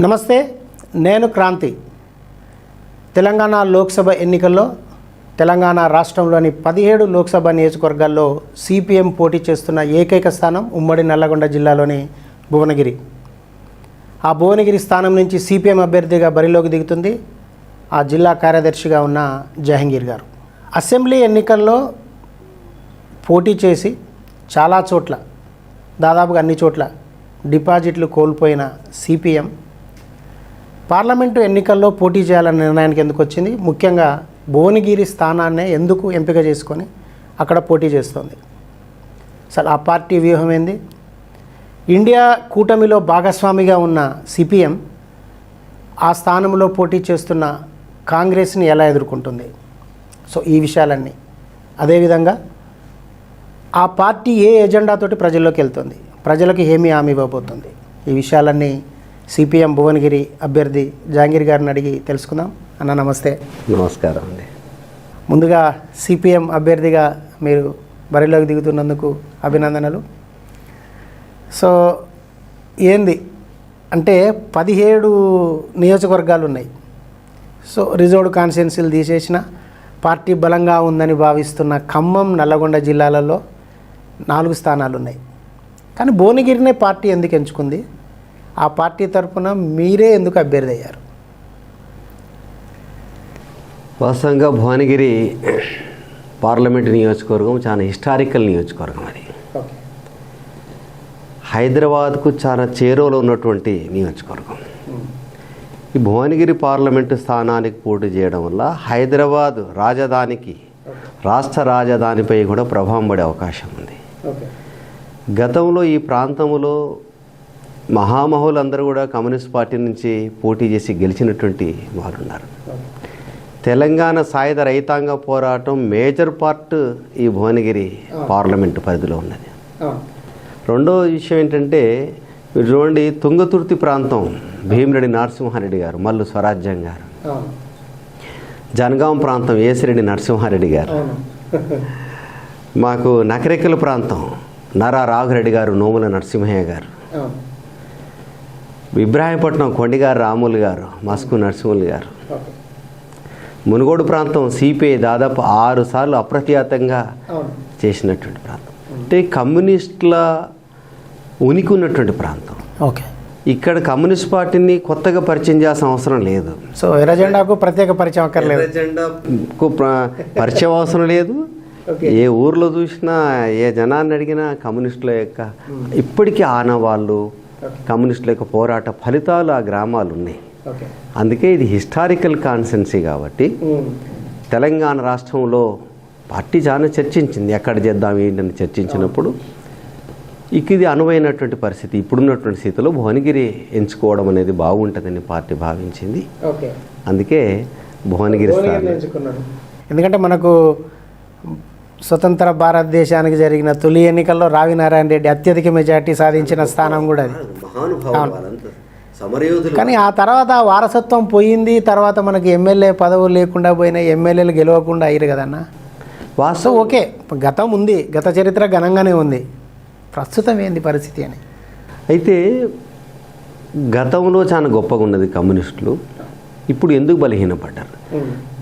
నమస్తే నేను క్రాంతి. తెలంగాణ లోక్సభ ఎన్నికల్లో తెలంగాణ రాష్ట్రంలోని పదిహేడు లోక్సభ నియోజకవర్గాల్లో సిపిఎం పోటీ చేస్తున్న ఏకైక స్థానం ఉమ్మడి నల్లగొండ జిల్లాలోని భువనగిరి. ఆ భువనగిరి స్థానం నుంచి సిపిఎం అభ్యర్థిగా బరిలోకి దిగుతుంది ఆ జిల్లా కార్యదర్శిగా ఉన్న జహంగీర్ గారు. అసెంబ్లీ ఎన్నికల్లో పోటీ చేసి చాలా చోట్ల దాదాపుగా అన్ని చోట్ల డిపాజిట్లు కోల్పోయిన సిపిఎం పార్లమెంటు ఎన్నికల్లో పోటీ చేయాలనే నిర్ణయానికి ఎందుకు వచ్చింది? ముఖ్యంగా భువనగిరి స్థానాన్నే ఎందుకు ఎంపిక చేసుకొని అక్కడ పోటీ చేస్తోంది? అసలు ఆ పార్టీ వ్యూహం ఏంది? ఇండియా కూటమిలో భాగస్వామిగా ఉన్న సిపిఎం ఆ స్థానంలో పోటీ చేస్తున్న కాంగ్రెస్ని ఎలా ఎదుర్కొంటుంది? సో ఈ విషయాలన్నీ. అదేవిధంగా ఆ పార్టీ ఏ ఎజెండాతోటి ప్రజల్లోకి వెళ్తుంది? ప్రజలకు ఏమి హామీ ఇవ్వబోతుంది? ఈ విషయాలన్నీ సిపిఎం భువనగిరి అభ్యర్థి జహాంగీర్ గారిని అడిగి తెలుసుకుందాం. అన్న నమస్తే. నమస్కారం అండి. ముందుగా సిపిఎం అభ్యర్థిగా మీరు బరిలోకి దిగుతున్నందుకు అభినందనలు. సో ఏంది? అంటే పదిహేడు నియోజకవర్గాలు ఉన్నాయి. సో రిజర్వ్డ్ కాన్స్టిట్యున్సీలు తీసేసిన పార్టీ బలంగా ఉందని భావిస్తున్న ఖమ్మం నల్లగొండ జిల్లాలలో నాలుగు స్థానాలు ఉన్నాయి కానీ భువనగిరినే పార్టీ ఎందుకు ఎంచుకుంది? ఆ పార్టీ తరపున మీరే ఎందుకు అభ్యర్థి అయ్యారు వాస్తవంగా భువనగిరి పార్లమెంట్ నియోజకవర్గం చాలా హిస్టారికల్ నియోజకవర్గం అది. హైదరాబాద్కు చాలా చేరువలో ఉన్నటువంటి నియోజకవర్గం. ఈ భువనగిరి పార్లమెంటు స్థానానికి పోటీ చేయడం వల్ల హైదరాబాద్ రాజధానికి రాష్ట్ర రాజధానిపై కూడా ప్రభావం పడే అవకాశం ఉంది. గతంలో ఈ ప్రాంతంలో మహామహులందరూ కూడా కమ్యూనిస్ట్ పార్టీ నుంచి పోటీ చేసి గెలిచినటువంటి వారు ఉన్నారు తెలంగాణ సాయుధ రైతాంగ పోరాటం మేజర్ పార్ట్ ఈ భువనగిరి పార్లమెంటు పరిధిలో ఉన్నది. రెండో విషయం ఏంటంటే మీరు చూడండి తుంగతుర్తి ప్రాంతం భీమిరెడ్డి నరసింహారెడ్డి గారు మల్లు స్వరాజ్యం గారు. జనగాం ప్రాంతం ఏసిరెడ్డి నరసింహారెడ్డి గారు. మాకు నకరెక్కల ప్రాంతం నరా రాఘురెడ్డి గారు నోముల నరసింహయ్య గారు. ఇబ్రాహీంపట్నం కొండిగారు రాములు గారు మస్కు నరసింహులు గారు. మునుగోడు ప్రాంతం సిపిఐ దాదాపు ఆరు సార్లు అప్రఖ్యాతంగా చేసినటువంటి ప్రాంతం. అంటే కమ్యూనిస్టుల ఉనికి ఉన్నటువంటి ప్రాంతం. ఓకే. ఇక్కడ కమ్యూనిస్ట్ పార్టీని కొత్తగా పరిచయం చేయాల్సిన అవసరం లేదు. సో ఎర్రజెండాకు ప్రత్యేక పరిచయం అక్కర్లేదు. ప్ర- పరిచయం అవసరం లేదు. ఏ ఊర్లో చూసినా ఏ జనాన్ని అడిగినా కమ్యూనిస్టుల యొక్క ఇప్పటికీ ఆనవాళ్ళు కమ్యూనిస్టుల యొక్క పోరాట ఫలితాలు ఆ గ్రామాలు ఉన్నాయి ఓకే అందుకే ఇది హిస్టారికల్ కాన్సెన్సీ కాబట్టి తెలంగాణ రాష్ట్రంలో పార్టీ చాలా చర్చించింది. ఎక్కడ చేద్దాం ఏంటని చర్చించినప్పుడు ఇక ఇది అనువైనటువంటి పరిస్థితి. ఇప్పుడున్నటువంటి స్థితిలో భువనగిరి ఎంచుకోవడం అనేది బాగుంటుందని పార్టీ భావించింది. ఓకే అందుకే భువనగిరి ఎందుకంటే మనకు స్వతంత్ర భారతదేశానికి జరిగిన తొలి ఎన్నికల్లో రావి నారాయణ రెడ్డి అత్యధిక మెజార్టీ సాధించిన స్థానం కూడా అది. కానీ ఆ తర్వాత వారసత్వం పోయింది తర్వాత మనకి ఎమ్మెల్యే పదవులు లేకుండా పోయిన ఎమ్మెల్యేలు గెలవకుండా అయ్యారు కదన్న? వాస్తవం. ఓకే గతం ఉంది గత చరిత్ర ఘనంగానే ఉంది. ప్రస్తుతం ఏంది పరిస్థితి అని? అయితే గతంలో చాలా గొప్పగా ఉన్నది కమ్యూనిస్టులు. ఇప్పుడు ఎందుకు బలహీనపడ్డారు?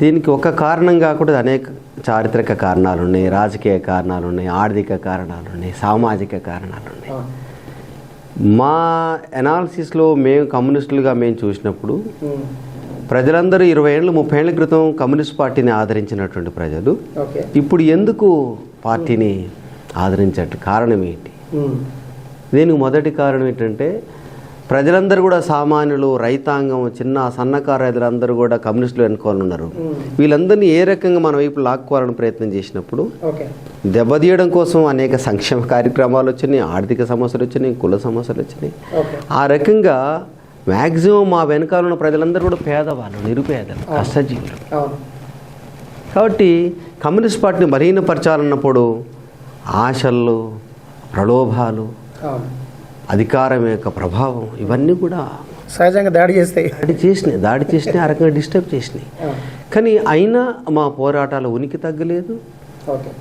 దీనికి ఒక కారణం కాకుండా అనేక చారిత్రక కారణాలు ఉన్నాయి రాజకీయ కారణాలు ఉన్నాయి ఆర్థిక కారణాలు ఉన్నాయి సామాజిక కారణాలు ఉన్నాయి. మా ఎనాలిసిస్లో మేము కమ్యూనిస్టులుగా మేము చూసినప్పుడు ప్రజలందరూ ఇరవై ఏళ్ళు ముప్పై ఏళ్ళ క్రితం కమ్యూనిస్ట్ పార్టీని ఆదరించినటువంటి ప్రజలు. ఇప్పుడు ఎందుకు పార్టీని ఆదరించట్టు కారణం ఏంటి? దీనికి మొదటి కారణం ఏంటంటే ప్రజలందరూ కూడా సామాన్యులు రైతాంగం చిన్న సన్నకారు రైతులందరూ కూడా కమ్యూనిస్టులు వెనుకోవాలి ఉన్నారు. వీళ్ళందరినీ ఏ రకంగా మన వైపు లాక్కోవాలని ప్రయత్నం చేసినప్పుడు దెబ్బతీయడం కోసం అనేక సంక్షేమ కార్యక్రమాలు వచ్చినాయి ఆర్థిక సమస్యలు వచ్చినాయి కుల సమస్యలు వచ్చినాయి. ఆ రకంగా మ్యాక్సిమం మా వెనకాల ఉన్న ప్రజలందరూ కూడా పేదవాళ్ళు నిరుపేదలు కష్టజీవులు. కాబట్టి కమ్యూనిస్ట్ పార్టీని బలహీనపరచాలన్నప్పుడు ఆశలు ప్రలోభాలు అధికారం యొక్క ప్రభావం ఇవన్నీ కూడా సహజంగా దాడి చేస్తాయి. దాడి చేసినాయి. దాడి చేసినాయి ఆ రకంగా డిస్టర్బ్ చేసినాయి. కానీ అయినా మా పోరాటాల ఉనికి తగ్గలేదు.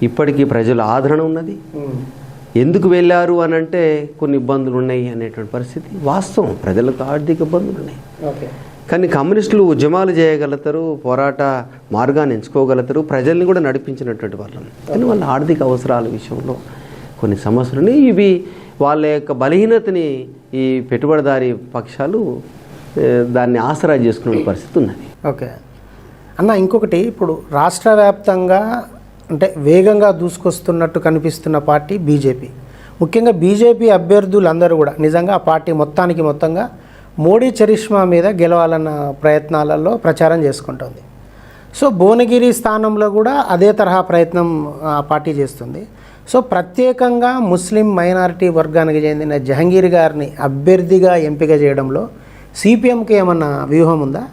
ఇప్పటికీ ప్రజల ఆదరణ ఉన్నది. ఎందుకు వెళ్ళారు అని అంటే కొన్ని ఇబ్బందులు ఉన్నాయి అనేటువంటి పరిస్థితి వాస్తవం. ప్రజలకు ఆర్థిక ఇబ్బందులు ఉన్నాయి. కానీ కమ్యూనిస్టులు ఉద్యమాలు చేయగలుగుతారు పోరాట మార్గాన్ని ఎంచుకోగలుగుతారు ప్రజల్ని కూడా నడిపించినటువంటి వాళ్ళం. కానీ వాళ్ళ ఆర్థిక అవసరాల విషయంలో కొన్ని సమస్యలు ఇవి వాళ్ళ యొక్క బలహీనతని ఈ పెట్టుబడిదారీ పక్షాలు దాన్ని ఆసరా చేసుకునే పరిస్థితి ఉన్నది. ఓకే. అన్న ఇంకొకటి ఇప్పుడు రాష్ట్ర వ్యాప్తంగా అంటే వేగంగా దూసుకొస్తున్నట్టు కనిపిస్తున్న పార్టీ బీజేపీ. ముఖ్యంగా బీజేపీ అభ్యర్థులందరూ కూడా నిజంగా ఆ పార్టీ మొత్తానికి మొత్తంగా మోడీ చరిష్మా మీద గెలవాలన్న ప్రయత్నాలలో ప్రచారం చేసుకుంటుంది. సో భువనగిరి స్థానంలో కూడా అదే తరహా ప్రయత్నం ఆ పార్టీ చేస్తుంది. సో ప్రత్యేకంగా ముస్లిం మైనారిటీ వర్గానికి చెందిన జహంగీర్ గారిని అభ్యర్థిగా ఎంపిక చేయడంలో సిపిఎంకి ఏమన్నా వ్యూహం ఉందా?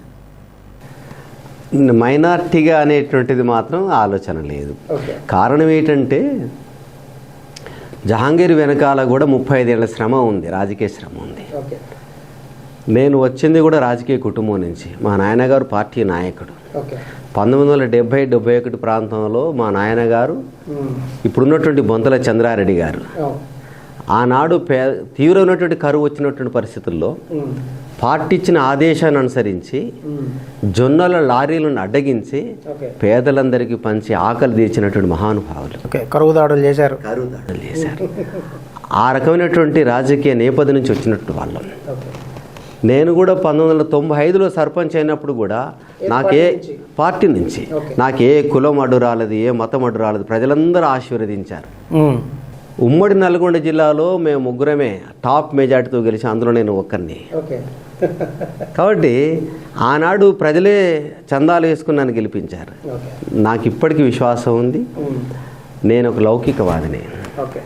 మైనార్టీగా అనేటువంటిది మాత్రం ఆలోచన లేదు. కారణం ఏంటంటే జహాంగీర్ వెనకాల కూడా ముప్పై ఐదేళ్ళ శ్రమ ఉంది రాజకీయ శ్రమ ఉంది. నేను వచ్చింది కూడా రాజకీయ కుటుంబం నుంచి. మా నాయనగారు పార్టీ నాయకుడు. పంతొమ్మిది వందల డెబ్బై డెబ్బై ఒకటి ప్రాంతంలో మా నాయనగారు ఇప్పుడున్నటువంటి బొంతల చంద్రారెడ్డి గారు. ఆనాడు పే తీవ్రమైనటువంటి కరువు వచ్చినటువంటి పరిస్థితుల్లో పార్టీ ఇచ్చిన ఆదేశాన్ని అనుసరించి జొన్నల లారీలను అడ్డగించి పేదలందరికీ పంచి ఆకలి తీర్చినటువంటి మహానుభావులు. కరువు దాడులు చేశారు. కరువు దాడులు చేశారు. ఆ రకమైనటువంటి రాజకీయ నేపథ్యం నుంచి వచ్చినట్టు వాళ్ళం. నేను కూడా పంతొమ్మిది వందల తొంభై ఐదులో సర్పంచ్ అయినప్పుడు కూడా నాకే? పార్టీ నుంచి. నాకే కులం అడ్డు రాలేదు ఏ మతం అడ్డు రాలేదు ప్రజలందరూ ఆశీర్వదించారు. ఉమ్. ఉమ్మడి నల్గొండ జిల్లాలో మేము ముగ్గురమే టాప్ మెజార్టీతో గెలిచి అందులో నేను ఒక్కరిని ఓకే. కాబట్టి ఆనాడు ప్రజలే చందాలు వేసుకుని నన్ను గెలిపించారు. నాకు ఇప్పటికీ విశ్వాసం ఉంది. నేను ఒక లౌకికవాదిని. ఓకే.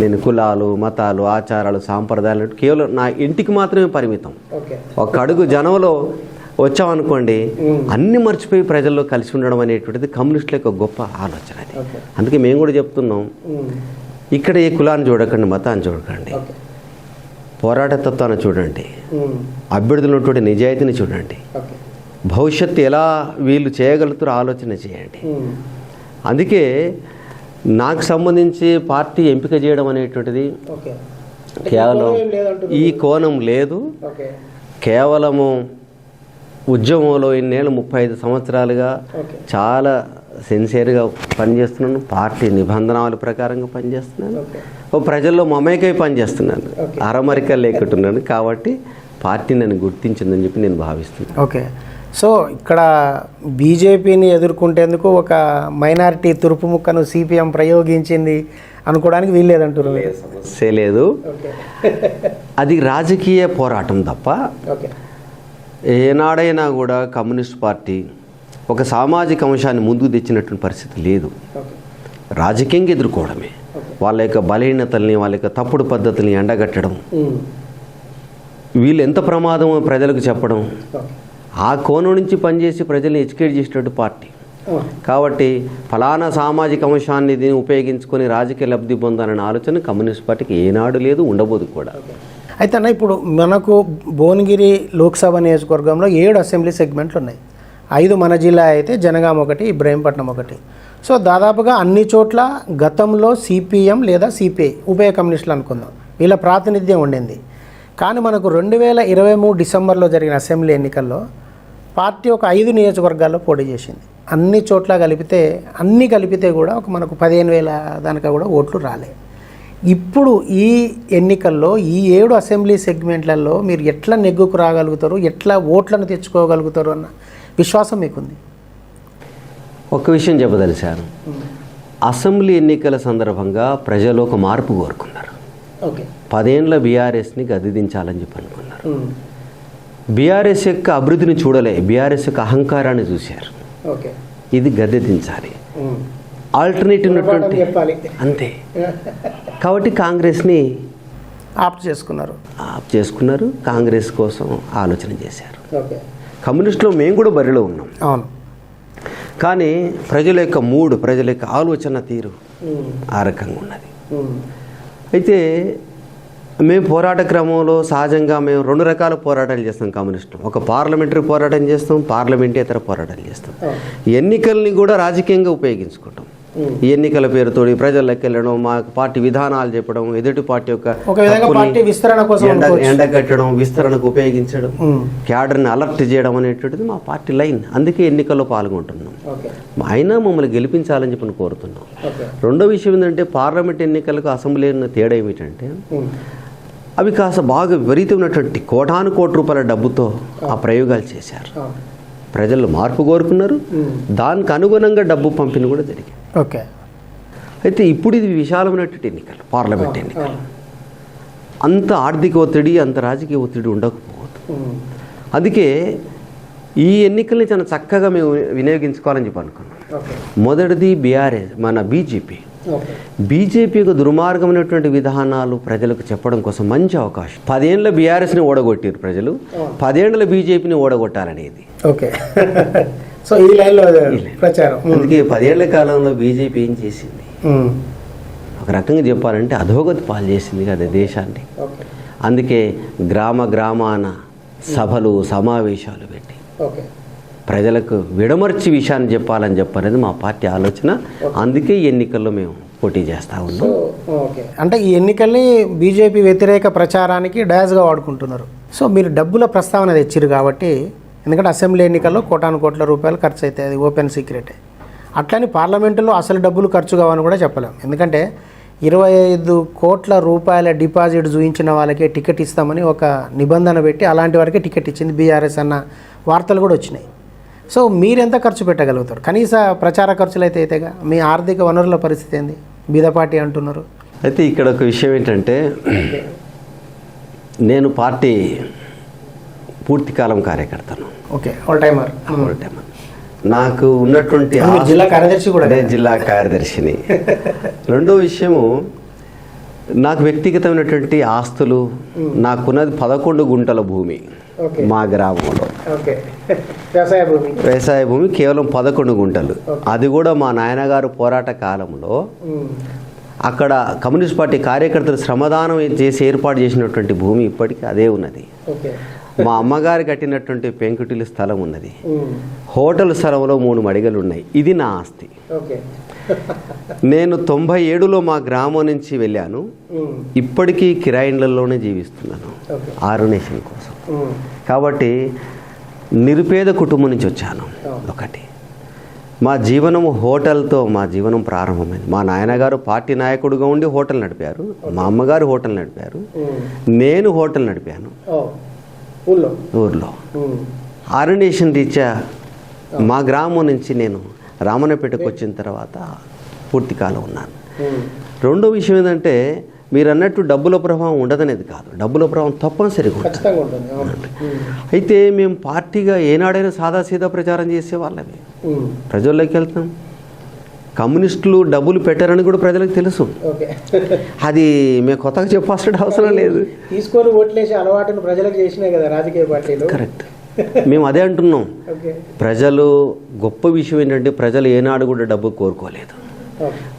నేను కులాలు మతాలు ఆచారాలు సాంప్రదాయాలు కేవలం నా ఇంటికి మాత్రమే పరిమితం. ఒక అడుగు జనంలో వచ్చామనుకోండి అన్ని మర్చిపోయి ప్రజల్లో కలిసి ఉండడం అనేటువంటిది కమ్యూనిస్టుల యొక్క గొప్ప ఆలోచన అది. అందుకే మేము కూడా చెప్తున్నాం. ఇక్కడ ఏ కులాన్ని చూడకండి మతాన్ని చూడకండి. పోరాట తత్వాన్ని చూడండి. ఉమ్. అభ్యర్థులు ఉన్నటువంటి నిజాయితీని చూడండి. భవిష్యత్తు ఎలా వీళ్ళు చేయగలుగుతారో ఆలోచన చేయండి. అందుకే నాకు సంబంధించి పార్టీ ఎంపిక చేయడం అనేటువంటిది కేవలం. ఈ కోణం లేదు. కేవలము ఉద్యమంలో ఇన్నేళ్ళు ముప్పై ఐదు సంవత్సరాలుగా చాలా సిన్సియర్గా పనిచేస్తున్నాను. పార్టీ నిబంధనల ప్రకారంగా పనిచేస్తున్నాను. ప్రజల్లో మమేకై పనిచేస్తున్నాను. అరమరిక లేకుంటున్నాను. కాబట్టి పార్టీ నన్ను గుర్తించిందని చెప్పి నేను భావిస్తున్నాను. ఓకే. సో ఇక్కడ బీజేపీని ఎదుర్కొంటేందుకు ఒక మైనారిటీ తురుపు ముక్కను సిపిఎం ప్రయోగించింది అనుకోవడానికి వీల్లేదంటారు సమస్య లేదు. అది రాజకీయ పోరాటం తప్ప ఏనాడైనా కూడా కమ్యూనిస్ట్ పార్టీ ఒక సామాజిక అంశాన్ని ముందుకు తెచ్చినటువంటి పరిస్థితి లేదు. రాజకీయంగా ఎదుర్కోవడమే. వాళ్ళ యొక్క బలహీనతల్ని వాళ్ళ యొక్క తప్పుడు పద్ధతుల్ని ఎండగట్టడం. వీళ్ళు ఎంత ప్రమాదమో ప్రజలకు చెప్పడం. ఆ కోణం నుంచి పనిచేసి ప్రజల్ని ఎడ్యుకేట్ చేసేటట్టు పార్టీ. కాబట్టి ఫలానా సామాజిక అంశాన్ని దీన్ని ఉపయోగించుకొని రాజకీయ లబ్ధి పొందాలనే ఆలోచన కమ్యూనిస్ట్ పార్టీకి ఏనాడు లేదు ఉండబోదు కూడా. అయితే అన్న ఇప్పుడు మనకు భువనగిరి లోక్సభ నియోజకవర్గంలో ఏడు అసెంబ్లీ సెగ్మెంట్లు ఉన్నాయి. ఐదు మన జిల్లా అయితే జనగాం ఒకటి ఇబ్రహీంపట్నం ఒకటి. సో దాదాపుగా అన్ని చోట్ల గతంలో సిపిఎం లేదా సిపిఐ ఉభయ కమ్యూనిస్టులు అనుకుందాం. వీళ్ళ ప్రాతినిధ్యం ఉండింది. కానీ మనకు రెండు వేల ఇరవై మూడు డిసెంబర్లో జరిగిన అసెంబ్లీ ఎన్నికల్లో పార్టీ ఒక ఐదు నియోజకవర్గాల్లో పోటీ చేసింది. అన్ని చోట్ల కలిపితే అన్ని కలిపితే కూడా ఒక మనకు పదిహేను వేల దానికా కూడా ఓట్లు రాలే. ఇప్పుడు ఈ ఎన్నికల్లో ఈ ఏడు అసెంబ్లీ సెగ్మెంట్లలో మీరు ఎట్లా నెగ్గుకు రాగలుగుతారు ఎట్లా ఓట్లను తెచ్చుకోగలుగుతారు అన్న విశ్వాసం మీకుంది. ఒక్క విషయం చెప్పదలిచాను అసెంబ్లీ ఎన్నికల సందర్భంగా ప్రజలు ఒక మార్పు కోరుకున్నారు. ఓకే. పదేండ్ల బీఆర్ఎస్ని గదిదించాలని చెప్పి అనుకున్నారు బీఆర్ఎస్ యొక్క అభివృద్ధిని చూడలే బీఆర్ఎస్ యొక్క అహంకారాన్ని చూశారు. ఓకే. ఇది గద్దెదించాలి ఆల్టర్నేటివ్ ఉన్నటువంటి అంతే. కాబట్టి కాంగ్రెస్ని ఆప్ట్ చేసుకున్నారు. ఆప్ చేసుకున్నారు కాంగ్రెస్ కోసం ఆలోచన చేశారు. ఓకే. కమ్యూనిస్టులో మేము కూడా బరిలో ఉన్నాం. అవును. కానీ ప్రజల యొక్క మూడు ప్రజల యొక్క ఆలోచన తీరు ఆ రకంగా ఉన్నది. అయితే మేము పోరాట క్రమంలో సహజంగా మేము రెండు రకాల పోరాటాలు చేస్తాం కమ్యూనిస్టులు. ఒక పార్లమెంటరీ పోరాటం చేస్తాం పార్లమెంటేతర పోరాటాలు చేస్తాం. ఎన్నికల్ని కూడా రాజకీయంగా ఉపయోగించుకుంటాం. ఎన్నికల పేరుతోటి ప్రజల్లోకి వెళ్ళడం మా పార్టీ విధానాలు చెప్పడం ఎదుటి పార్టీ యొక్క. ఎండగట్టడం విస్తరణకు ఉపయోగించడం. క్యాడర్ని అలర్ట్ చేయడం అనేటువంటిది మా పార్టీ లైన్. అందుకే ఎన్నికల్లో పాల్గొంటున్నాం. అయినా మమ్మల్ని గెలిపించాలని చెప్పి కోరుతున్నాం. రెండో విషయం ఏంటంటే పార్లమెంట్ ఎన్నికలకు అసెంబ్లీ తేడా ఏమిటంటే. అవి కాస్త బాగా విపరీతమైనటువంటి కోటాను కోటి రూపాయల డబ్బుతో ఆ ప్రయోగాలు చేశారు. ప్రజలు మార్పు కోరుకున్నారు. దానికి అనుగుణంగా డబ్బు పంపిణీ కూడా జరిగింది. ఓకే. అయితే ఇప్పుడు ఇది విశాలమైనటువంటి ఎన్నికలు పార్లమెంట్. ఎన్నికలు. అంత ఆర్థిక ఒత్తిడి అంత రాజకీయ ఒత్తిడి ఉండకపోవద్దు. అందుకే ఈ ఎన్నికల్ని చాలా చక్కగా మేము వినియోగించుకోవాలని చెప్పి అనుకున్నాం. మొదటిది బీఆర్ఎస్ మన బీజేపీ. బీజేపీ యొక్క దుర్మార్గమైనటువంటి విధానాలు ప్రజలకు చెప్పడం కోసం మంచి అవకాశం. పదేళ్ళ బీఆర్ఎస్ని ఓడగొట్టారు ప్రజలు. పదేళ్ళ బీజేపీని ఓడగొట్టాలనేది. ఓకే. సో ఈ లైన్లో ప్రచారం. అందుకే పదేళ్ళ కాలంలో బీజేపీ ఏం చేసింది. ఒక రకంగా చెప్పాలంటే అధోగతి పాలు చేసింది కదా దేశాన్ని. అందుకే గ్రామ గ్రామాన సభలు సమావేశాలు పెట్టి. ఓకే. ప్రజలకు విడమర్చి విషయాన్ని చెప్పాలని చెప్పనేది మా పార్టీ ఆలోచన. అందుకే ఈ ఎన్నికల్లో మేము పోటీ చేస్తా ఉన్నాం. ఓకే. అంటే ఈ ఎన్నికల్ని బీజేపీ వ్యతిరేక ప్రచారానికి డయాజ్గా వాడుకుంటున్నారు. సో మీరు డబ్బుల ప్రస్తావన తెచ్చిరు కాబట్టి ఎందుకంటే అసెంబ్లీ ఎన్నికల్లో కోటాను కోట్ల రూపాయలు ఖర్చు అవుతాయి అది ఓపెన్ సీక్రెటే. అట్లని పార్లమెంటులో అసలు డబ్బులు ఖర్చు కావని కూడా చెప్పలేం. ఎందుకంటే ఇరవై ఐదు కోట్ల రూపాయల డిపాజిట్ చూపించిన వాళ్ళకే టికెట్ ఇస్తామని ఒక నిబంధన పెట్టి అలాంటి వారికే టికెట్ ఇచ్చింది బీఆర్ఎస్ అన్న వార్తలు కూడా వచ్చినాయి. సో మీరెంత ఖర్చు పెట్టగలుగుతారు? కనీస ప్రచార ఖర్చులు అయితే అయితేగా మీ ఆర్థిక వనరుల పరిస్థితి ఏంది? బీద పార్టీ అంటున్నారు. అయితే ఇక్కడ ఒక విషయం ఏంటంటే నేను పార్టీ పూర్తికాలం కార్యకర్తను. Okay all timer Full time. నాకు ఉన్నటువంటి జిల్లా కార్యదర్శి కూడా అదే జిల్లా కార్యదర్శిని. రెండో విషయము నాకు వ్యక్తిగతమైనటువంటి ఆస్తులు నాకున్నది పదకొండు గుంటల భూమి మా గ్రామంలో. వ్యవసాయ భూమి. వ్యవసాయ భూమి కేవలం పదకొండు గుంటలు. అది కూడా మా నాయనగారు పోరాట కాలంలో ఉమ్. అక్కడ కమ్యూనిస్ట్ పార్టీ కార్యకర్తలు శ్రమదానం చేసి ఏర్పాటు చేసినటువంటి భూమి ఇప్పటికీ అదే ఉన్నది. మా అమ్మగారు కట్టినటువంటి పెంకుటిల స్థలం ఉన్నది. ఉమ్. హోటల్ స్థలంలో మూడు మడిగలు ఉన్నాయి ఇది నా ఆస్తి. నేను తొంభై ఏడులో మా గ్రామం నుంచి వెళ్ళాను. ఇప్పటికీ కిరాయిళ్ళలోనే జీవిస్తున్నాను. ఆరునేషన్ కోసం. కాబట్టి నిరుపేద కుటుంబం నుంచి వచ్చాను. ఒకటి. మా జీవనం హోటల్తో మా జీవనం ప్రారంభమైంది. మా నాయనగారు పార్టీ నాయకుడిగా ఉండి హోటల్ నడిపారు. మా అమ్మగారు హోటల్ నడిపారు. నేను హోటల్ నడిపాను. ఊర్లో? ఉమ్. ఆరునేషన్ రీత్యా మా గ్రామం నుంచి నేను రామన్నపేటకు వచ్చిన తర్వాత పూర్తి కాలం ఉన్నాను. రెండో విషయం ఏంటంటే మీరు అన్నట్టు డబ్బుల ప్రభావం ఉండదనేది కాదు. డబ్బుల ప్రభావం తప్పనిసరిగా ఉంటుంది. అయితే మేము పార్టీగా ఏనాడైనా సాదాసీదా ప్రచారం చేసే వాళ్ళమే. ఉమ్. ప్రజల్లోకి వెళ్తాం. కమ్యూనిస్టులు డబ్బులు పెట్టారని కూడా ప్రజలకు తెలుసు. అది మేము కొత్తగా చెప్పాల్సిన అవసరం లేదు. తీసుకొని ఓట్లేసే అలవాటును ప్రజలకు చేసినాయి కదా రాజకీయ పార్టీలు. కరెక్ట్. మేము అదే అంటున్నాం. ప్రజలు గొప్ప విషయం ఏంటంటే ప్రజలు ఏనాడు కూడా డబ్బు కోరుకోలేదు.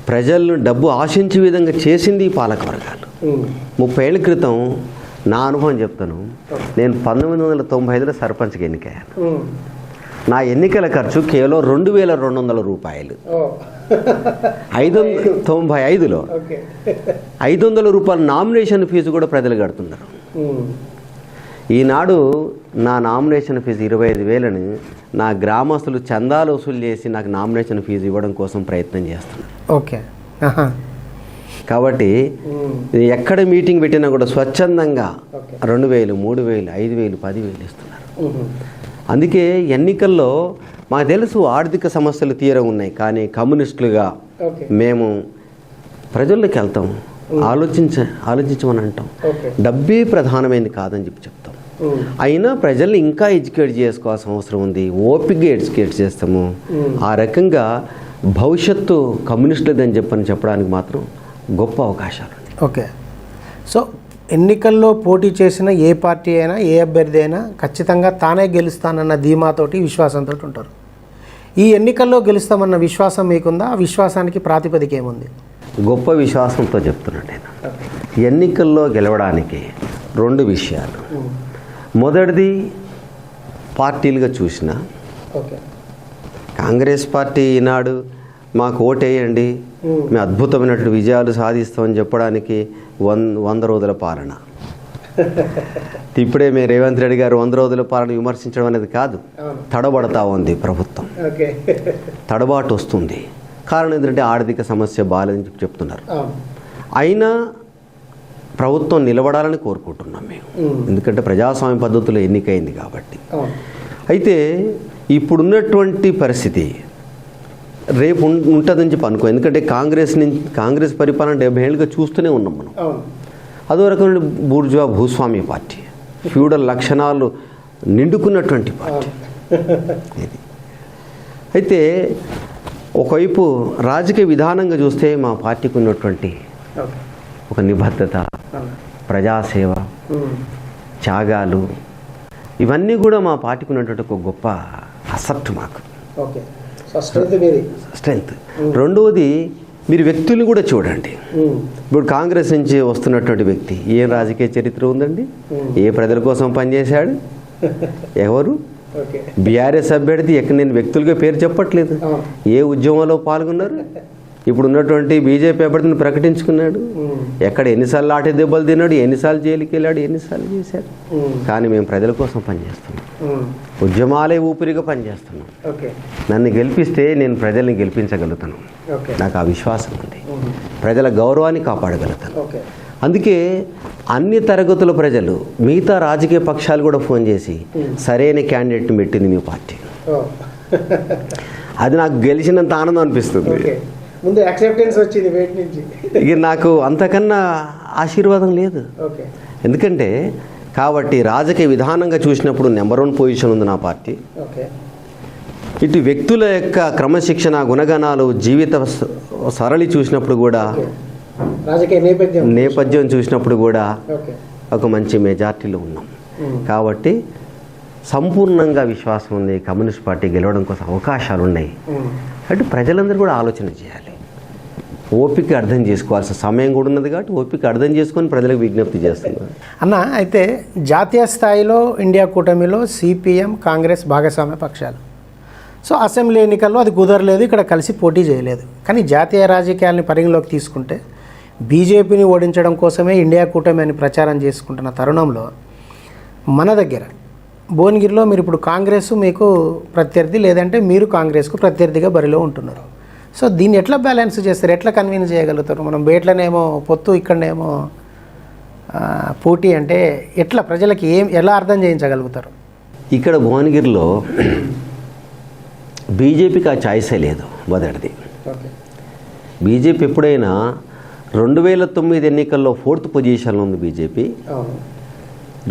ప్రజలు డబ్బు ఆశించే విధంగా చేసింది ఈ పాలక వర్గాలు. ఉమ్. ముప్పై ఏళ్ళ క్రితం నా అనుభవం చెప్తాను. నేను పంతొమ్మిది వందల తొంభై ఐదులో సర్పంచ్కి ఎన్నికయ్యాను. నా ఎన్నికల ఖర్చు కేవలం రెండు వేల రెండు వందల రూపాయలు. ఐదు వందల తొంభై ఐదులో ఐదు వందల రూపాయల నామినేషన్ ఫీజు కూడా ప్రజలు కడుతున్నారు. ఈనాడు నా నామినేషన్ ఫీజు ఇరవై ఐదు వేలని నా గ్రామస్తులు చందాలు వసూలు చేసి నాకు నామినేషన్ ఫీజు ఇవ్వడం కోసం ప్రయత్నం చేస్తున్నారు ఓకే. కాబట్టి ఎక్కడ మీటింగ్ పెట్టినా కూడా స్వచ్ఛందంగా. రెండు వేలు మూడు వేలు ఐదు వేలు పదివేలు ఇస్తున్నారు. అందుకే ఎన్నికల్లో మాకు తెలుసు ఆర్థిక సమస్యలు తీర ఉన్నాయి కానీ కమ్యూనిస్టులుగా మేము ప్రజల్లోకి వెళ్తాం. ఆలోచించ ఆలోచించమని అంటాం. డబ్బే ప్రధానమైనది కాదని చెప్పి చెప్తాం. అయినా ప్రజల్ని ఇంకా ఎడ్యుకేట్ చేసుకోవాల్సిన అవసరం ఉంది. ఓపికగా ఎడ్యుకేట్ చేస్తాము. మ్మ్. ఆ రకంగా భవిష్యత్తు కమ్యూనిస్టులదని చెప్పని చెప్పడానికి మాత్రం గొప్ప అవకాశాలు ఓకే. సో ఎన్నికల్లో పోటీ చేసిన ఏ పార్టీ అయినా ఏ అభ్యర్థి అయినా ఖచ్చితంగా తానే గెలుస్తానన్న ధీమాతోటి విశ్వాసంతో ఉంటారు. ఈ ఎన్నికల్లో గెలుస్తామన్న విశ్వాసం మీకుందా? ఆ విశ్వాసానికి ప్రాతిపదిక ఏముంది? గొప్ప విశ్వాసంతో చెప్తున్నాను నేను. ఎన్నికల్లో గెలవడానికి రెండు విషయాలు. మొదటిది పార్టీలుగా చూసిన. కాంగ్రెస్ పార్టీ ఈనాడు మాకు ఓటేయండి మేము. అద్భుతమైనటువంటి విజయాలు సాధిస్తామని చెప్పడానికి వన్ వంద రోజుల పాలన. ఇప్పుడే మేము రేవంత్ రెడ్డి గారు వంద రోజుల పాలన విమర్శించడం అనేది కాదు తడబడతా ఉంది ప్రభుత్వం. తడబాటు వస్తుంది. కారణం ఏంటంటే ఆర్థిక సమస్య బాగాలేదని చెప్తున్నారు. అయినా ప్రభుత్వం నిలబడాలని కోరుకుంటున్నాం మేము. ఎందుకంటే ప్రజాస్వామ్య పద్ధతిలో ఎన్నికైంది కాబట్టి. అయితే ఇప్పుడున్నటువంటి పరిస్థితి రేపు ఉంటుందని చెప్పి అనుకో ఎందుకంటే కాంగ్రెస్ నుంచి కాంగ్రెస్ పరిపాలన డెబ్బై ఏళ్ళుగా చూస్తూనే ఉన్నాం మనం. అవును. అదో రకమైన బూర్జువా భూస్వామ్య పార్టీ ఫ్యూడల్ లక్షణాలు నిండుకున్నటువంటి పార్టీ. ఇది. అయితే ఒకవైపు రాజకీయ విధానంగా చూస్తే మా పార్టీకి ఉన్నటువంటి ఒక నిబద్ధత ప్రజాసేవ. త్యాగాలు ఇవన్నీ కూడా మా పార్టీకి ఉన్నటువంటి ఒక గొప్ప అసెప్ట్ మాకు. స్ట్రెంగ్త్ రెండవది మీరు వ్యక్తులు కూడా చూడండి. ఇప్పుడు కాంగ్రెస్ నుంచి వస్తున్నటువంటి వ్యక్తి ఏం రాజకీయ చరిత్ర ఉందండి. ఏ ప్రజల కోసం పనిచేశాడు? ఎవరు? బీఆర్ఎస్ అభ్యర్థి ఎక్కడ నేను వ్యక్తులుగా పేరు చెప్పట్లేదు. ఏ ఉద్యమంలో పాల్గొన్నారు? ఇప్పుడు ఉన్నటువంటి బీజేపీ అభ్యర్థిని ప్రకటించుకున్నాడు. ఎక్కడ ఎన్నిసార్లు ఆట దెబ్బలు తిన్నాడు ఎన్నిసార్లు జైలుకి వెళ్ళాడు ఎన్నిసార్లు చేశాడు. కానీ మేము ప్రజల కోసం పనిచేస్తున్నాం. ఉద్యమాలే ఊపిరిగా పనిచేస్తున్నాం. నన్ను గెలిపిస్తే నేను ప్రజల్ని గెలిపించగలుగుతాను. నాకు ఆ విశ్వాసం ఉంది. ప్రజల గౌరవాన్ని కాపాడగలుగుతాను. అందుకే అన్ని తరగతుల ప్రజలు మిగతా రాజకీయ పక్షాలు కూడా ఫోన్ చేసి సరైన క్యాండిడేట్ని పెట్టింది మీ పార్టీ. అది నాకు గెలిచినంత ఆనందం అనిపిస్తుంది. ముందు యాక్సెప్టెన్స్ వచ్చింది వెయిట్ నుంచి. ఇక నాకు అంతకన్నా ఆశీర్వాదం లేదు. ఓకే. ఎందుకంటే కాబట్టి రాజకీయ విధానంగా చూసినప్పుడు నెంబర్ వన్ పొజిషన్ ఉంది నా పార్టీ. ఓకే. ఇటు వ్యక్తుల యొక్క క్రమశిక్షణ గుణగణాలు జీవిత సరళి చూసినప్పుడు కూడా రాజకీయ నేపథ్యం. నేపథ్యం చూసినప్పుడు కూడా ఒక మంచి మెజార్టీలో ఉన్నాం. కాబట్టి సంపూర్ణంగా విశ్వాసం ఉంది. కమ్యూనిస్ట్ పార్టీ గెలవడం కోసం అవకాశాలు ఉన్నాయి. అంటే ప్రజలందరూ కూడా ఆలోచన చేయాలి. ఓపిక అర్థం చేసుకోవాల్సిన సమయం కూడా ఉన్నది కాబట్టి ఓపిక అర్థం చేసుకొని ప్రజలకు విజ్ఞప్తి చేస్తున్నారు. అన్న అయితే జాతీయ స్థాయిలో ఇండియా కూటమిలో సిపిఎం కాంగ్రెస్ భాగస్వామ్య పక్షాలు. సో అసెంబ్లీ ఎన్నికల్లో అది కుదరలేదు ఇక్కడ కలిసి పోటీ చేయలేదు. కానీ జాతీయ రాజకీయాలని పరిగణలోకి తీసుకుంటే బీజేపీని ఓడించడం కోసమే ఇండియా కూటమి అని ప్రచారం చేసుకుంటున్న తరుణంలో మన దగ్గర భువనగిరిలో మీరు ఇప్పుడు కాంగ్రెస్ మీకు ప్రత్యర్థి లేదంటే మీరు కాంగ్రెస్కు ప్రత్యర్థిగా బరిలో ఉంటున్నారు. సో దీన్ని ఎట్లా బ్యాలెన్స్ చేస్తారు? ఎట్లా కన్విన్స్ చేయగలుగుతారు? మనం బేట్లనేమో పొత్తు ఇక్కడనేమో పోటీ అంటే ఎట్లా ప్రజలకి ఏం ఎలా అర్థం చేయించగలుగుతారు? ఇక్కడ భువనగిరిలో బీజేపీకి ఆ ఛాయిసే లేదు మొదటిది. బీజేపీ ఎప్పుడైనా రెండు వేల తొమ్మిది ఎన్నికల్లో ఫోర్త్ పొజిషన్లో ఉంది బీజేపీ.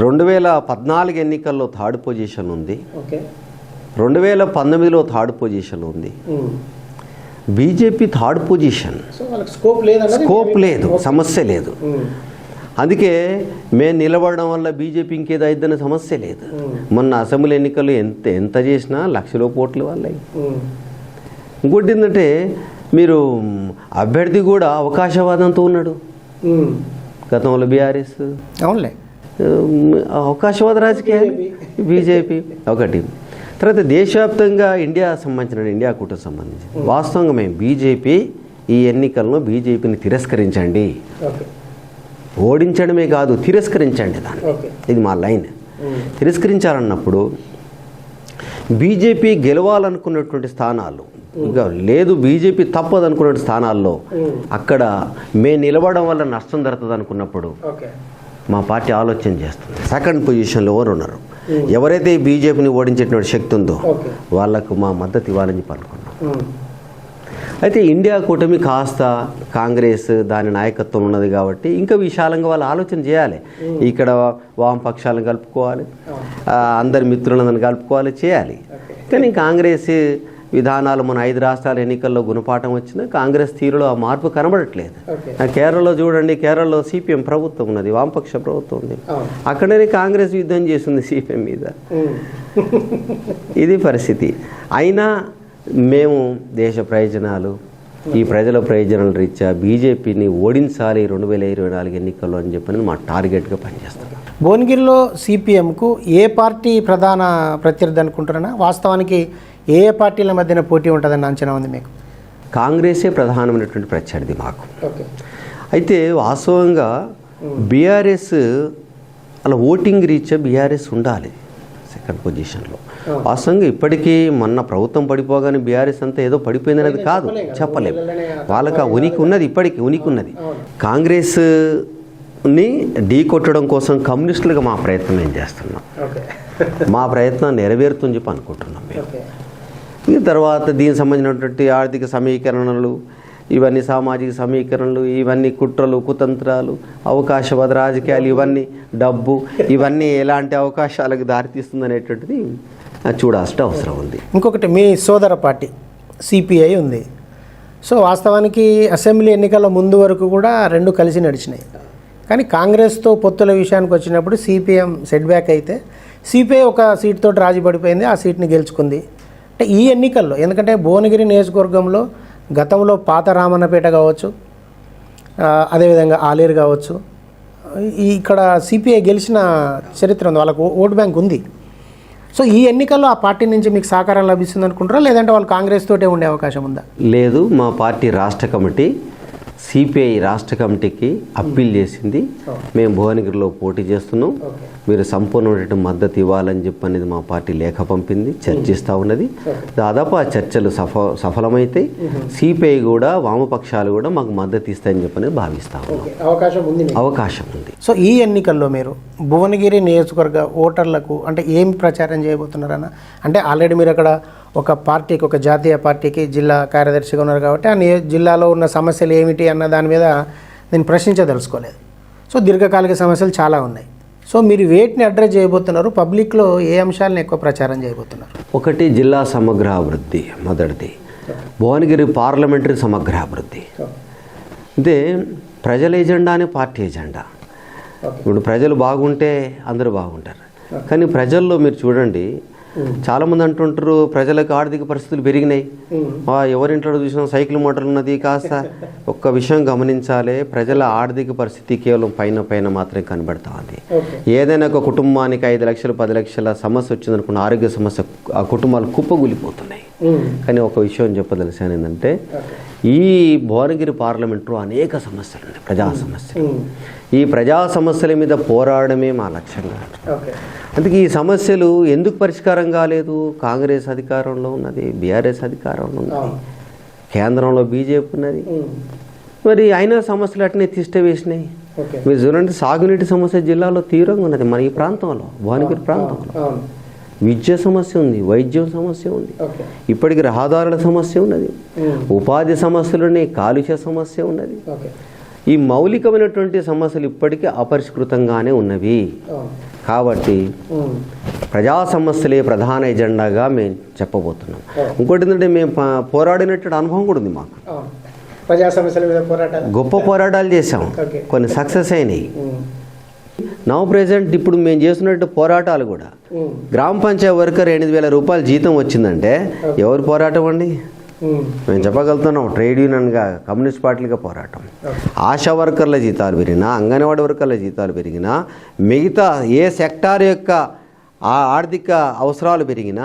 రెండు వేల పద్నాలుగు ఎన్నికల్లో థర్డ్ పొజిషన్ ఉంది. రెండు వేల పంతొమ్మిదిలో థర్డ్ పొజిషన్లో ఉంది. BJP third position. స్కోప్ లేదన్నది స్కోప్ లేదు సమస్య లేదు. అందుకే మేము నిలబడడం వల్ల బీజేపీ ఇంకేదో అయిద్దనే సమస్య లేదు. మొన్న అసెంబ్లీ ఎన్నికల్లో ఎంత ఎంత చేసినా లక్షలో పోట్ల వల్ల. ఇంకోటి ఏంటంటే మీరు అభ్యర్థి కూడా అవకాశవాదంతో ఉన్నాడు. గతంలో బీఆర్ఎస్. అవునులే. అవకాశవాద రాజకీయాలు. బీజేపీ. ఒకటి. తర్వాత దేశవ్యాప్తంగా ఇండియా సంబంధించిన ఇండియా కూటమి సంబంధించి. వాస్తవంగా మేము బీజేపీ ఈ ఎన్నికల్లో బీజేపీని తిరస్కరించండి. ఓడించడమే కాదు తిరస్కరించండి దాన్ని. ఇది మా లైన్. ఉమ్. తిరస్కరించాలన్నప్పుడు బీజేపీ గెలవాలనుకున్నటువంటి స్థానాలు ఇంకా లేదు బీజేపీ తప్పదు అనుకున్న స్థానాల్లో. అక్కడ మే నిలబడడం వల్ల నష్టం జరుగుతుంది అనుకున్నప్పుడు మా పార్టీ ఆలోచన చేస్తుంది. సెకండ్ పొజిషన్లో ఎవరు ఉన్నారు? ఎవరైతే ఈ బీజేపీని ఓడించేటువంటి శక్తి ఉందో ఓకే వాళ్ళకు మా మద్దతు ఇవ్వాలని చెప్పి అనుకున్నాం ఉమ్. అయితే ఇండియా కూటమి కాస్త కాంగ్రెస్ దాని నాయకత్వం ఉన్నది కాబట్టి ఇంకా విశాలంగా వాళ్ళు ఆలోచన చేయాలి. ఇక్కడ వామపక్షాలను కలుపుకోవాలి. అందరి మిత్రులను కలుపుకోవాలి చేయాలి. కానీ కాంగ్రెస్ విధానాలు మన ఐదు రాష్ట్రాల ఎన్నికల్లో గుణపాఠం వచ్చినా కాంగ్రెస్ తీరులో ఆ మార్పు కనబడట్లేదు. కేరళలో చూడండి కేరళలో సిపిఎం ప్రభుత్వం ఉన్నది వామపక్ష ప్రభుత్వం ఉంది. అక్కడనే కాంగ్రెస్ యుద్ధం చేస్తుంది సిపిఎం మీద. ఇది పరిస్థితి. అయినా మేము దేశ ప్రయోజనాలు ఈ ప్రజల ప్రయోజనాల రీత్యా బీజేపీని ఓడించాలి రెండు వేల ఇరవై నాలుగు ఎన్నికల్లో అని చెప్పని మా టార్గెట్గా పనిచేస్తాం. భువనగిరిలో సిపిఎంకు ఏ పార్టీ ప్రధాన ప్రత్యర్థి అనుకుంటున్నా వాస్తవానికి ఏ పార్టీల మధ్యన పోటీ ఉంటుందని అంచనా ఉంది మీకు? కాంగ్రెసే ప్రధానమైనటువంటి ప్రత్యర్థి మాకు. అయితే వాస్తవంగా బీఆర్ఎస్ అలా ఓటింగ్ రీత్యా బీఆర్ఎస్ ఉండాలి సెకండ్ పొజిషన్లో. వాస్తవంగా ఇప్పటికీ మొన్న ప్రభుత్వం పడిపోగానే బీఆర్ఎస్ అంతా ఏదో పడిపోయింది అనేది కాదు. చెప్పలేము వాళ్ళకి ఆ ఉనికి ఉన్నది ఇప్పటికీ ఉనికి ఉన్నది. కాంగ్రెస్ని ఢీ కొట్టడం కోసం కమ్యూనిస్టులుగా మా ప్రయత్నం ఏం చేస్తున్నాం? మా ప్రయత్నం నెరవేరుతుందని చెప్పి అనుకుంటున్నాం మేము. తర్వాత దీనికి సంబంధించినటువంటి ఆర్థిక సమీకరణలు ఇవన్నీ సామాజిక సమీకరణలు ఇవన్నీ కుట్రలు కుతంత్రాలు అవకాశవాద రాజకీయాలు ఇవన్నీ డబ్బు ఇవన్నీ ఎలాంటి అవకాశాలకు దారితీస్తుంది అనేటువంటిది చూడాల్సిన అవసరం ఉంది. ఇంకొకటి మీ సోదర పార్టీ సిపిఐ ఉంది. సో వాస్తవానికి అసెంబ్లీ ఎన్నికల ముందు వరకు కూడా రెండు కలిసి నడిచినాయి. కానీ కాంగ్రెస్తో పొత్తుల విషయానికి వచ్చినప్పుడు సిపిఎం సెట్ బ్యాక్ అయితే సిపిఐ ఒక సీట్తో రాజీ పడిపోయింది ఆ సీట్ని గెలుచుకుంది. అంటే ఈ ఎన్నికల్లో ఎందుకంటే భువనగిరి నియోజకవర్గంలో గతంలో పాత రామన్నపేట కావచ్చు అదేవిధంగా ఆలేరు కావచ్చు ఈ ఇక్కడ సిపిఐ గెలిచిన చరిత్ర ఉంది వాళ్ళకు ఓటు బ్యాంక్ ఉంది. సో ఈ ఎన్నికల్లో ఆ పార్టీ నుంచి మీకు సహకారం లభిస్తుంది అనుకుంటారా లేదంటే వాళ్ళు కాంగ్రెస్ తోటే ఉండే అవకాశం ఉందా? లేదు మా పార్టీ రాష్ట్ర కమిటీ సిపిఐ రాష్ట్ర కమిటీకి అప్పీల్ చేసింది. మేము భువనగిరిలో పోటీ చేస్తున్నాం. మీరు సంపూర్ణమైన మద్దతు ఇవ్వాలని చెప్పి అనేది మా పార్టీ లేఖ పంపింది చర్చిస్తూ ఉన్నది. దాదాపు ఆ చర్చలు సఫ సఫలమైతాయి. సిపిఐ కూడా వామపక్షాలు కూడా మాకు మద్దతు ఇస్తాయని చెప్పని భావిస్తా ఉన్నాం. అవకాశం ఉంది అవకాశం ఉంది. సో ఈ ఎన్నికల్లో మీరు భువనగిరి నియోజకవర్గ ఓటర్లకు అంటే ఏం ప్రచారం చేయబోతున్నారన్న? అంటే ఆల్రెడీ మీరు అక్కడ ఒక పార్టీకి ఒక జాతీయ పార్టీకి జిల్లా కార్యదర్శిగా ఉన్నారు కాబట్టి ఆ జిల్లాలో ఉన్న సమస్యలు ఏమిటి అన్న దాని మీద నేను ప్రశ్నించదలుచుకోలేదు. సో దీర్ఘకాలిక సమస్యలు చాలా ఉన్నాయి. సో మీరు వేటిని అడ్రస్ చేయబోతున్నారు పబ్లిక్లో ఏ అంశాలను ఎక్కువ ప్రచారం చేయబోతున్నారు? ఒకటి జిల్లా సమగ్ర అభివృద్ధి మొదటిది. భువనగిరి పార్లమెంటరీ సమగ్ర అభివృద్ధి అంటే ప్రజల ఎజెండానే పార్టీ ఎజెండా. ఇప్పుడు ప్రజలు బాగుంటే అందరూ బాగుంటారు. కానీ ప్రజల్లో మీరు చూడండి చాలామంది అంటుంటారు ప్రజలకు ఆర్థిక పరిస్థితులు పెరిగినాయి. ఎవరింట్లో చూసినా సైకిల్ మోటార్ ఉన్నది కాస్త ఒక్క విషయం గమనించాలి ప్రజల ఆర్థిక పరిస్థితి కేవలం పైన పైన మాత్రమే కనబడతా ఉంది ఏదైనా ఒక కుటుంబానికి ఐదు లక్షలు పది లక్షల సమస్య వచ్చిందనుకున్న ఆరోగ్య సమస్య ఆ కుటుంబాలు కుప్పగూలిపోతున్నాయి కానీ ఒక విషయం చెప్పదలిసాను ఏంటంటే ఈ భువనగిరి పార్లమెంట్లో అనేక సమస్యలు ఉన్నాయి ప్రజా సమస్యలు. ఈ ప్రజా సమస్యల మీద పోరాడమే మా లక్ష్యంగా అందుకే ఈ సమస్యలు ఎందుకు పరిష్కారం కాలేదు? కాంగ్రెస్ అధికారంలో ఉన్నది బీఆర్ఎస్ అధికారంలో ఉన్నది కేంద్రంలో బీజేపీ ఉన్నది. మరి అయినా సమస్యలు అట్నే తిష్ట వేసినాయి. మీరు చూడండి సాగునీటి సమస్య జిల్లాలో తీవ్రంగా ఉన్నది మన ఈ ప్రాంతంలో భువనగిరి ప్రాంతంలో. విద్య సమస్య ఉంది వైద్యం సమస్య ఉంది. ఇప్పటికి రహదారుల సమస్య ఉన్నది. ఉపాధి సమస్యలు ఉన్నాయి కాలుష్య సమస్య ఉన్నది. ఈ మౌలికమైనటువంటి సమస్యలు ఇప్పటికీ అపరిష్కృతంగానే ఉన్నవి. కాబట్టి ప్రజా సమస్యలే ప్రధాన ఎజెండాగా మేము చెప్పబోతున్నాం. ఇంకోటి ఏంటంటే మేము పోరాడినటువంటి అనుభవం కూడా ఉంది మాకు. ప్రజా సమస్యల మీద పోరాటాలు? గొప్ప పోరాటాలు చేసాం. కొన్ని సక్సెస్ అయినాయి. నవ్ ప్రెసెంట్ ఇప్పుడు మేము చేస్తున్నట్టు పోరాటాలు కూడా. గ్రామ పంచాయతీ వర్కర్ ఎనిమిది వేల రూపాయలు జీతం వచ్చిందంటే ఎవరు పోరాటం అండి? మేము చెప్పగలుగుతున్నాం ట్రేడ్ యూనియన్గా కమ్యూనిస్ట్ పార్టీలుగా పోరాటం. ఆశా వర్కర్ల జీతాలు పెరిగినా అంగన్వాడీ వర్కర్ల జీతాలు పెరిగినా మిగతా ఏ సెక్టార్ యొక్క ఆ ఆర్థిక అవసరాలు పెరిగినా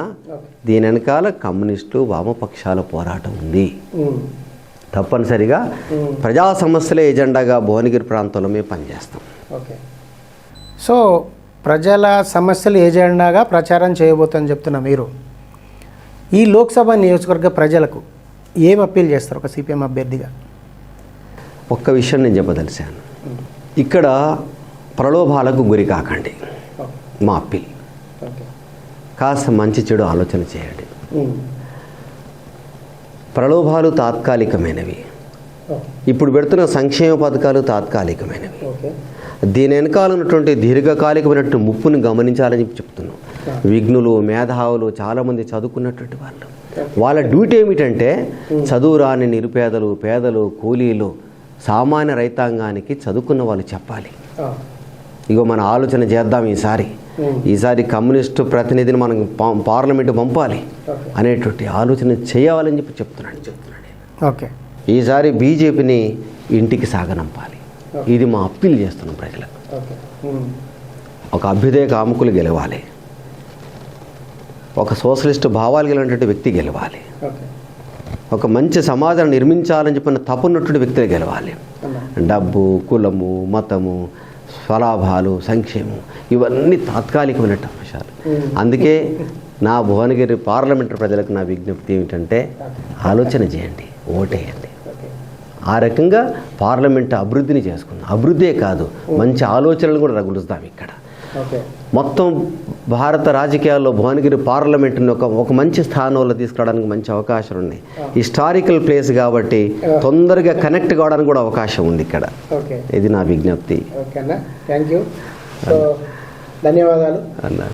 దీని వెనకాల కమ్యూనిస్టు వామపక్షాల పోరాటం ఉంది. తప్పనిసరిగా ప్రజా సమస్యలే ఎజెండాగా భువనగిరి ప్రాంతంలో మేము పనిచేస్తాం. ఓకే. సో ప్రజల సమస్యలు ఏజెండాగా ప్రచారం చేయబోతుందని చెప్తున్న మీరు. ఈ లోక్సభ నియోజకవర్గ ప్రజలకు ఏం అప్పీల్ చేస్తారు ఒక సిపిఎం అభ్యర్థిగా? ఒక్క విషయం నేను చెప్పదలిశాను ఇక్కడ ప్రలోభాలకు గురి కాకండి. మా అప్పీల్. కాస్త మంచి చెడు ఆలోచన చేయండి. ప్రలోభాలు తాత్కాలికమైనవి. ఇప్పుడు పెడుతున్న సంక్షేమ పథకాలు తాత్కాలికమైనవి. దీని వెనకాల ఉన్నటువంటి దీర్ఘకాలికమైనటువంటి ముప్పుని గమనించాలని చెప్పి చెప్తున్నాం. విఘ్నులు మేధావులు చాలామంది చదువుకున్నటువంటి వాళ్ళు. వాళ్ళ డ్యూటీ ఏమిటంటే చదువు రాని నిరుపేదలు పేదలు కూలీలు సామాన్య రైతాంగానికి చదువుకున్న వాళ్ళు చెప్పాలి. ఇగో మన ఆలోచన చేద్దాం ఈసారి. ఈసారి కమ్యూనిస్టు ప్రతినిధిని మనం పార్లమెంటు పంపాలి అనేటువంటి ఆలోచన చేయాలని చెప్పి చెప్తున్నాను చెప్తున్నాను. ఓకే. ఈసారి బీజేపీని ఇంటికి సాగనంపాలి. ఇది మా అప్పీల్ చేస్తున్నాం ప్రజలకు. ఒక అభ్యుదయ కాముకులు గెలవాలి. ఒక సోషలిస్ట్ భావాలు గెలినటువంటి వ్యక్తి గెలవాలి. ఒక మంచి సమాజాన్ని నిర్మించాలని చెప్పిన తపనట్టుడు వ్యక్తులు గెలవాలి. డబ్బు కులము మతము స్వలాభాలు సంక్షేమం ఇవన్నీ తాత్కాలికమైన అంశాలు అందుకే నా భువనగిరి పార్లమెంటు ప్రజలకు నా విజ్ఞప్తి ఏమిటంటే ఆలోచన చేయండి ఓటేయండి. ఆ రకంగా పార్లమెంట్ అభివృద్ధిని చేసుకుందాం. అభివృద్ధే కాదు మంచి ఆలోచనలు కూడా రగులుస్తాం ఇక్కడ. మొత్తం భారత రాజకీయాల్లో భువనగిరి పార్లమెంట్ని ఒక ఒక మంచి స్థానంలో తీసుకురావడానికి మంచి అవకాశాలు ఉన్నాయి. హిస్టారికల్ ప్లేస్ కాబట్టి తొందరగా కనెక్ట్ కావడానికి కూడా అవకాశం ఉంది ఇక్కడ. ఇది నా విజ్ఞప్తి. ఓకే అన్న.